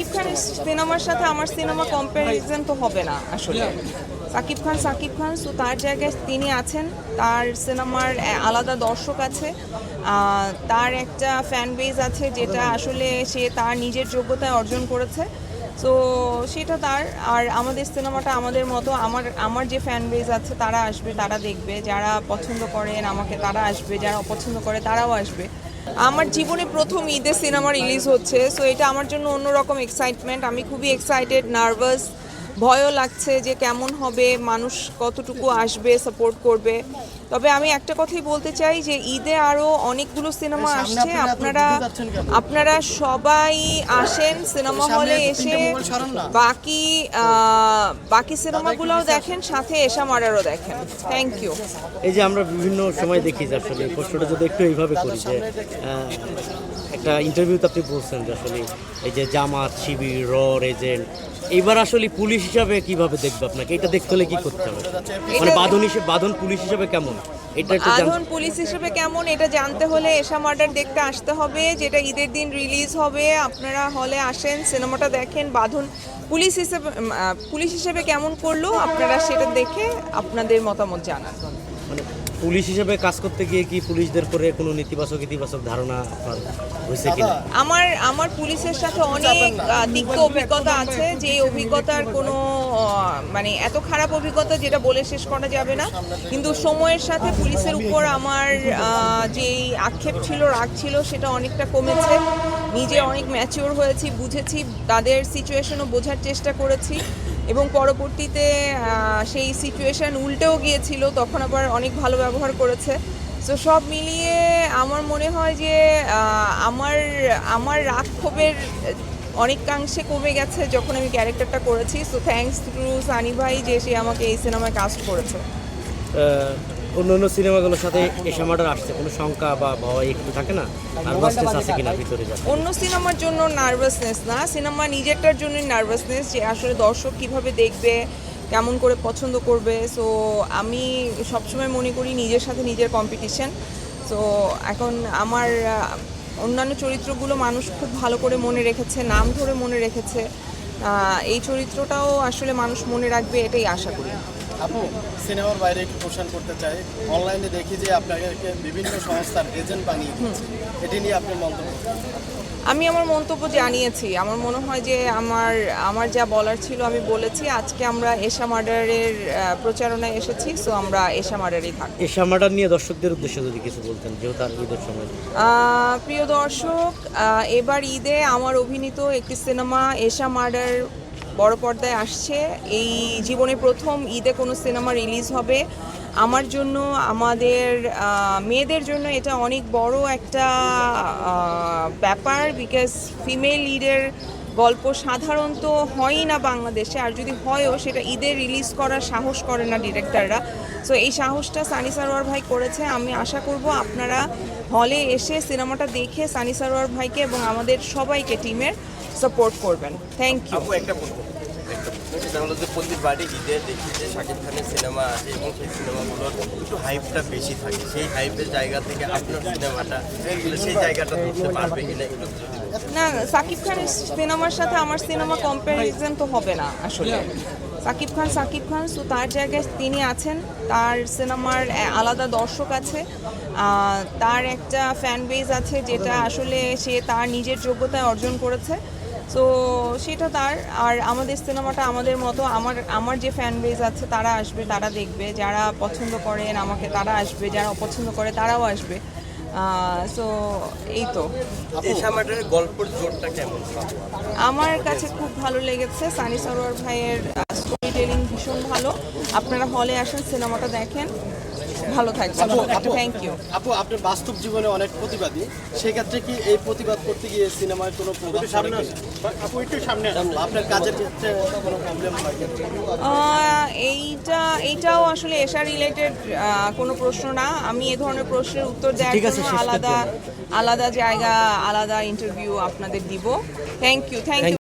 সাকিব খানের সিনেমার সাথে আমার সিনেমা কম্প্যারিজন তো হবে না আসলে। সাকিব খান সাকিব খান তো তার জায়গায় তিনি আছেন তার সিনেমার আলাদা দর্শক আছে। তার একটা ফ্যান বেজ আছে যেটা আসলে সে তার নিজের যোগ্যতায় অর্জন করেছে। তো সেটা তার আর আমাদের সিনেমাটা আমাদের মতো আমার আমার যে ফ্যান বেজ আছে তারা আসবে তারা দেখবে। যারা পছন্দ করেন আমাকে তারা আসবে যারা অপছন্দ করে তারাও আসবে। আমার জীবনে প্রথম ঈদের সিনেমা রিলিজ হচ্ছে সো এটা আমার জন্য অন্যরকম এক্সাইটমেন্ট আমি খুবই এক্সাইটেড নার্ভাস ভয়ও লাগছে যে কেমন হবে মানুষ কতটুকু আসবে সাপোর্ট করবে। তবে আমি একটা কথাই বলতে চাই যে ঈদে আরও অনেকগুলো সিনেমা আসছে। আপনারা আপনারা সবাই আসেন সিনেমা হলে এসে বাকি বাকি সিনেমাগুলোও দেখেন সাথে এশা মারারও দেখেন। থ্যাংক ইউ এই যে আমরা বিভিন্ন সময় দেখি যে আসলে প্রশ্নটা যদি একটু এইভাবে করি যে একটা ইন্টারভিউতে আপনি বলছেন যে আসলে এই যে জামাত শিবির র এজেন্ট এইবার আসলে পুলিশ হিসাবে কীভাবে দেখবে আপনাকে? এটা দেখতে হলে কি করতে হবে? মানে বাঁধন হিসেবে বাঁধন পুলিশ হিসাবে কেমন? এটা আধন পুলিশ হিসেবে কেমন? এটা জানতে হলে এশা মার্ডার দেখতে আসতে হবে যেটা ঈদের দিন রিলিজ হবে। আপনারা হলে আসেন সিনেমাটা দেখেন। বাঁধন পুলিশ হিসেবে পুলিশ হিসেবে কেমন করল আপনারা সেটা দেখে আপনাদের মতামত জানান। মানে পুলিশ হিসেবে কাজ করতে গিয়ে কি পুলিশদের করে কোনো নেতিবাচক ইতিবাচক ধারণা আপনার হয়েছে কি আমার আমার পুলিশের সাথে অনেক তিক্ত অভিজ্ঞতা আছে যে অভিজ্ঞতার কোনো মানে এত খারাপ অভিজ্ঞতা যেটা বলে শেষ করা যাবে না। কিন্তু সময়ের সাথে পুলিশের উপর আমার যেই আক্ষেপ ছিল, রাগ ছিল, সেটা অনেকটা কমেছে। নিজে অনেক ম্যাচিওর হয়েছি, বুঝেছি, তাদের সিচুয়েশনও বোঝার চেষ্টা করেছি। এবং পরবর্তীতে সেই সিচুয়েশন উল্টেও গিয়েছিল, তখন আবার অনেক ভালো ব্যবহার করেছে। তো সব মিলিয়ে আমার মনে হয় যে আমার আমার রাগ ক্ষোভের অনেকাংশে কমে গেছে যখন আমি ক্যারেক্টারটা করেছি। সো থ্যাঙ্কস টু সানি ভাই যে সে আমাকে এই সিনেমায় কাস্ট করেছে। অন্য অন্য সিনেমাগুলোর সাথে এসে মার্ডার আসছে। কোনো শঙ্কা বা ভয় একটু থাকে না? নার্ভাসনেস আছে কিনা ভিতরে অন্য সিনেমার জন্য নার্ভাসনেস না। সিনেমা নিজেরটার জন্যই নার্ভাসনেস যে আসলে দর্শক কীভাবে দেখবে কেমন করে পছন্দ করবে। সো আমি সবসময় মনে করি নিজের সাথে নিজের কম্পিটিশন সো এখন আমার অন্যান্য চরিত্রগুলো মানুষ খুব ভালো করে মনে রেখেছে, নাম ধরে মনে রেখেছে। এই চরিত্রটাও আসলে মানুষ মনে রাখবে, এটাই আশা করি। আপু সিনেমার বাইরে একটু কোশ্চেন করতে চাই। অনলাইনে দেখি যে আপনাকে বিভিন্ন সংস্থার এজেন্ট বানিয়ে দিচ্ছে। এটি নিয়ে আপনি মন্তব্য আমি আমার মন্তব্য জানিয়েছি। আমার মনে হয় যে আমার আমার যা বলার ছিল আমি বলেছি। আজকে আমরা এশা মার্ডারের প্রচারণায় এসেছি সো আমরা এশা মার্ডারেই থাকি এশা মার্ডার নিয়ে দর্শকদের উদ্দেশ্যে যদি কিছু বলতেন যেহেতু আর ঈদের সময়। প্রিয় দর্শক এবার ঈদে আমার অভিনীত একটি সিনেমা এশা মার্ডার বড় পর্দায় আসছে। এই জীবনে প্রথম ঈদে কোনো সিনেমা রিলিজ হবে। আমার জন্য, আমাদের মেয়েদের জন্য এটা অনেক বড় একটা ব্যাপার বিকজ ফিমেল লিডের গল্প সাধারণত হয়ই না বাংলাদেশে। আর যদি হয়ও, সেটা ঈদে রিলিজ করার সাহস করে না ডিরেক্টররা। সো এই সাহসটা সানি সারোয়ার ভাই করেছে। আমি আশা করব আপনারা হলে এসে সিনেমাটা দেখে সানি সারোয়ার ভাইকে এবং আমাদের সবাইকে টিমের সাপোর্ট করবেন। থ্যাংক ইউ একটা প্রশ্ন একটা প্রশ্ন, সেটা হলো যে প্রতিবারই ঈদে দেখি যে শাকিব খানের সিনেমা আছে এবং সেই সিনেমাগুলোর একটু হাইপটা বেশি থাকে। সেই হাইপের জায়গা থেকে আপনার সিনেমাটা সেই জায়গাটা ধরতে পারবে কিনা একটু না সাকিব খানের সিনেমার সাথে আমার সিনেমা কম্প্যারিজন তো হবে না আসলে। সাকিব খান সাকিব খান তো তার জায়গায় তিনি আছেন তার সিনেমার আলাদা দর্শক আছে তার একটা ফ্যান বেজ আছে যেটা আসলে সে তার নিজের যোগ্যতায় অর্জন করেছে। তো সেটা তার। আর আমাদের সিনেমাটা আমাদের মতো আমার আমার যে ফ্যান বেজ আছে তারা আসবে তারা দেখবে। যারা পছন্দ করেন আমাকে তারা আসবে। যারা অপছন্দ করে তারাও আসবে। সো এই তো। গল্পের জোরটা কেমন? আমার কাছে খুব ভালো লেগেছে। সানি সরোয়ার ভাইয়ের স্টোরি টেলিং ভীষণ ভালো। আপনারা হলে আসেন সিনেমাটা দেখেন। ভালো থাকবেন থ্যাংক ইউ আপু আপনি বাস্তব জীবনে অনেক প্রতিবাদী। সেক্ষেত্রে কি এই প্রতিবাদ করতে গিয়ে সিনেমায় কোনো সামনে আপু একটু সামনে আপনার কাজের ক্ষেত্রে কোনো প্রবলেম হয় এইটা এইটাও আসলে এশা রিলেটেড কোনো প্রশ্ন না। আমি এ ধরনের প্রশ্নের উত্তর দেওয়ার জন্য আলাদা আলাদা জায়গা আলাদা ইন্টারভিউ আপনাদের দিব। Thank you thank you